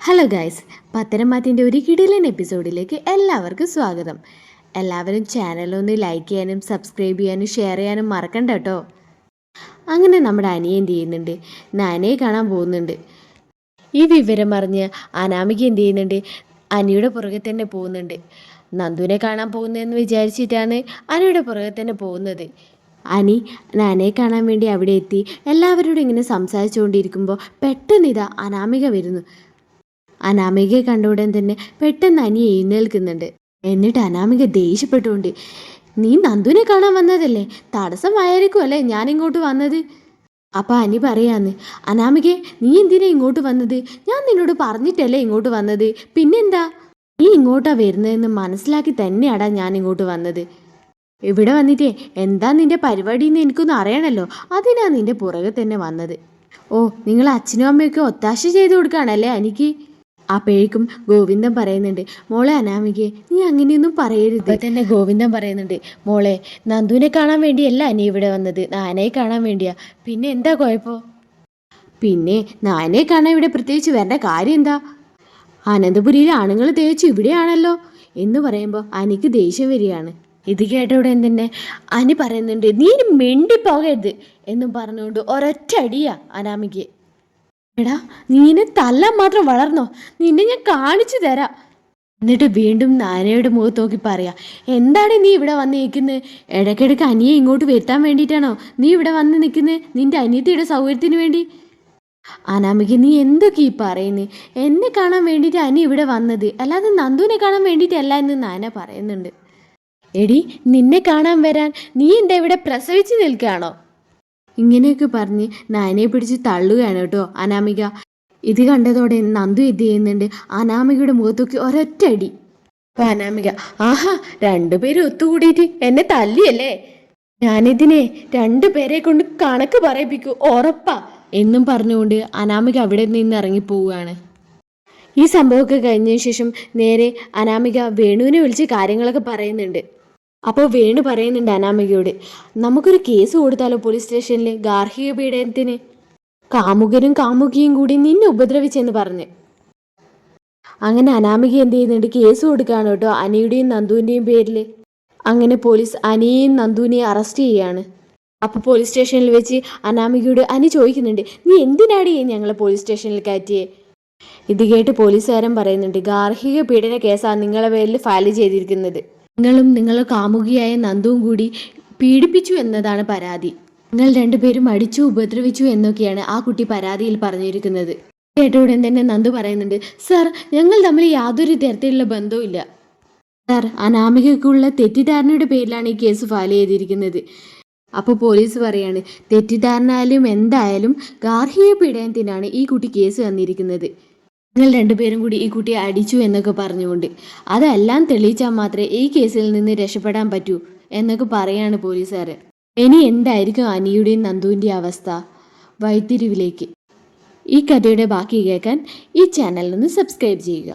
Hello guys പത്തനംമാറ്റിന്റെ ഒരു കിടിലൻ എപ്പിസോഡിലേക്ക് എല്ലാവർക്കും സ്വാഗതം. എല്ലാവരും ചാനലൊന്ന് ലൈക്ക് ചെയ്യാനും സബ്സ്ക്രൈബ് ചെയ്യാനും ഷെയർ ചെയ്യാനും മറക്കണ്ട കേട്ടോ അങ്ങനെ നമ്മുടെ അനിയ എന്ത് ചെയ്യുന്നുണ്ട്? നാനയെ കാണാൻ പോകുന്നുണ്ട്. ഈ വിവരം അറിഞ്ഞ് അനാമിക എന്ത് ചെയ്യുന്നുണ്ട്? അനിയുടെ പുറകെ തന്നെ പോകുന്നുണ്ട്. നന്ദുവിനെ കാണാൻ പോകുന്നതെന്ന് വിചാരിച്ചിട്ടാണ് അനിയുടെ പുറകെ തന്നെ പോകുന്നത്. അനി നാനയെ കാണാൻ വേണ്ടി അവിടെ എത്തി എല്ലാവരോടും ഇങ്ങനെ സംസാരിച്ചുകൊണ്ടിരിക്കുമ്പോൾ പെട്ടെന്ന് ഇതാ അനാമിക വരുന്നു. അനാമികയെ കണ്ട ഉടൻ തന്നെ പെട്ടെന്ന് അനി എഴുന്നേൽക്കുന്നുണ്ട്. എന്നിട്ട് അനാമിക ദേഷ്യപ്പെട്ടുകൊണ്ട് നീ നന്ദുവിനെ കാണാൻ വന്നതല്ലേ? തടസ്സമായിരിക്കും അല്ലേ ഞാൻ ഇങ്ങോട്ട് വന്നത്? അപ്പോൾ അനി പറയാന്ന് അനാമികെ നീ എന്തിനാ ഇങ്ങോട്ട് വന്നത്? ഞാൻ നിന്നോട് പറഞ്ഞിട്ടല്ലേ ഇങ്ങോട്ട് വന്നത്. പിന്നെന്താ? നീ ഇങ്ങോട്ടാ വരുന്നതെന്ന് മനസ്സിലാക്കി തന്നെയാടാ ഞാൻ ഇങ്ങോട്ട് വന്നത്. ഇവിടെ വന്നിട്ടേ എന്താ നിന്റെ പരിപാടി എന്ന് എനിക്കൊന്ന് അറിയണല്ലോ? അതിനാ നിന്റെ പുറകെ തന്നെ വന്നത്. ഓ നിങ്ങൾ അച്ഛനും അമ്മയൊക്കെ ഒത്താശ ചെയ്ത് കൊടുക്കുകയാണല്ലേ എനിക്ക് അപ്പോഴേക്കും ഗോവിന്ദൻ പറയുന്നുണ്ട് മോളെ അനാമികയെ നീ അങ്ങനെയൊന്നും പറയരുത്. തന്നെ ഗോവിന്ദൻ പറയുന്നുണ്ട് മോളെ നന്ദുവിനെ കാണാൻ വേണ്ടിയല്ല അനി ഇവിടെ വന്നത്. നാനയെ കാണാൻ വേണ്ടിയാ. പിന്നെ എന്താ കുഴപ്പോ? പിന്നെ നാനയെ കാണാൻ ഇവിടെ പ്രത്യേകിച്ച് വരേണ്ട കാര്യം എന്താ? അനന്തപുരിയിലെ ആണുങ്ങൾ തേച്ച് ഇവിടെയാണല്ലോ. എന്ന് പറയുമ്പോൾ അനിക്ക് ദേഷ്യം വരികയാണ്. ഇത് കേട്ട ഉടൻ തന്നെ അനി പറയുന്നുണ്ട് നീ മിണ്ടി പോകരുത് എന്നും പറഞ്ഞുകൊണ്ട് ഒരൊറ്റ അടിയാ അനാമിക്ക് എടാ നീനെ തല്ലാൻ മാത്രം വളർന്നോ. നിന്നെ ഞാൻ കാണിച്ചു തരാം. എന്നിട്ട് വീണ്ടും നാനയുടെ മുഖത്ത് നോക്കി പറയാ എന്താണ് നീ ഇവിടെ വന്ന് നിൽക്കുന്നത് ഇടയ്ക്കിടയ്ക്ക് അനിയെ ഇങ്ങോട്ട് വരുത്താൻ വേണ്ടിയിട്ടാണോ നീ ഇവിടെ വന്ന് നിൽക്കുന്നത് നിന്റെ അനിയത്തിയുടെ സൗകര്യത്തിന് വേണ്ടി? അനാമിക നീ എന്തൊക്കെ ഈ പറയുന്നത് എന്നെ കാണാൻ വേണ്ടിയിട്ട് അനി ഇവിടെ വന്നത്. അല്ലാതെ നന്ദുവിനെ കാണാൻ വേണ്ടിയിട്ടല്ല എന്ന് നാന പറയുന്നുണ്ട്. എടി നിന്നെ കാണാൻ വരാൻ നീ എന്താ ഇവിടെ പ്രസവിച്ച് നിൽക്കുകയാണോ? ഇങ്ങനെയൊക്കെ പറഞ്ഞ് നയനെ പിടിച്ച് തള്ളുകയാണ് കേട്ടോ അനാമിക. ഇത് കണ്ടതോടെ നന്ദു എന്ത് ചെയ്യുന്നുണ്ട്? അനാമികയുടെ മുഖത്തൊക്കെ ഒരൊറ്റ അടി അപ്പൊ അനാമിക ആഹാ രണ്ടുപേരും ഒത്തുകൂടിയിട്ട് എന്നെ തല്ലിയല്ലേ? ഞാനിതിനെ രണ്ടുപേരെ കൊണ്ട് കണക്ക് പറയിപ്പിക്കൂ ഉറപ്പാ എന്നും പറഞ്ഞുകൊണ്ട് അനാമിക അവിടെ നിന്ന് ഇറങ്ങിപ്പോവുകയാണ് ഈ സംഭവമൊക്കെ കഴിഞ്ഞതിന് ശേഷം നേരെ അനാമിക വേണുവിനെ വിളിച്ച് കാര്യങ്ങളൊക്കെ പറയുന്നുണ്ട്. അപ്പോൾ വേണു പറയുന്നുണ്ട് അനാമികയോട്. നമുക്കൊരു കേസ് കൊടുത്താലോ പോലീസ് സ്റ്റേഷനിൽ ഗാർഹിക പീഡനത്തിന്? കാമുകനും കാമുകിയും കൂടി നിന്നെ ഉപദ്രവിച്ചെന്ന് പറഞ്ഞ്. അങ്ങനെ അനാമിക എന്ത് ചെയ്യുന്നുണ്ട്? കേസ് കൊടുക്കുകയാണ് കേട്ടോ അനിയുടെയും നന്ദുവിന്റെയും പേരിൽ അങ്ങനെ പോലീസ് അനിയെയും നന്ദുവിനെയും അറസ്റ്റ് ചെയ്യാണ്. അപ്പോൾ പോലീസ് സ്റ്റേഷനിൽ വെച്ച് അനാമികയോട് അനി ചോദിക്കുന്നുണ്ട് നീ എന്തിനാടി ഞങ്ങളെ പോലീസ് സ്റ്റേഷനിൽ കയറ്റിയേ? ഇത് കേട്ട് പോലീസുകാരൻ പറയുന്നുണ്ട് ഗാർഹിക പീഡന കേസാണ് നിങ്ങളെ പേരിൽ ഫയൽ ചെയ്തിരിക്കുന്നത്. നിങ്ങളും നിങ്ങളുടെ കാമുകിയായ നന്ദുവും കൂടി പീഡിപ്പിച്ചു എന്നതാണ് പരാതി. നിങ്ങൾ രണ്ടുപേരും അടിച്ചു ഉപദ്രവിച്ചു എന്നൊക്കെയാണ് ആ കുട്ടി പരാതിയിൽ പറഞ്ഞിരിക്കുന്നത്. കേട്ട ഉടൻ തന്നെ നന്ദു പറയുന്നുണ്ട് സാർ ഞങ്ങൾ തമ്മിൽ യാതൊരു തരത്തിലുള്ള ബന്ധവുമില്ല സാർ അനാമികക്കുള്ള തെറ്റിദ്ധാരണയുടെ പേരിലാണ് ഈ കേസ് ഫയൽ ചെയ്തിരിക്കുന്നത്. അപ്പോൾ പോലീസ് പറയാണ് തെറ്റിദ്ധാരണയാലും എന്തായാലും ഗാർഹിക പീഡനത്തിനാണ് ഈ കുട്ടി കേസ് തന്നിരിക്കുന്നത് നിങ്ങൾ രണ്ടുപേരും കൂടി ഈ കുട്ടിയെ അടിച്ചു എന്നൊക്കെ പറഞ്ഞുകൊണ്ട്. അതെല്ലാം തെളിയിച്ചാൽ മാത്രമേ ഈ കേസിൽ നിന്ന് രക്ഷപ്പെടാൻ പറ്റൂ എന്നൊക്കെ പറയാണ് പോലീസുകാർ ഇനി എന്തായിരിക്കും അനിയുടെയും നന്ദുവിന്റെയും അവസ്ഥ? വൈത്തിരിവിലേക്ക് ഈ കഥയുടെ ബാക്കി കേൾക്കാൻ ഈ ചാനലിൽ നിന്ന് സബ്സ്ക്രൈബ് ചെയ്യുക.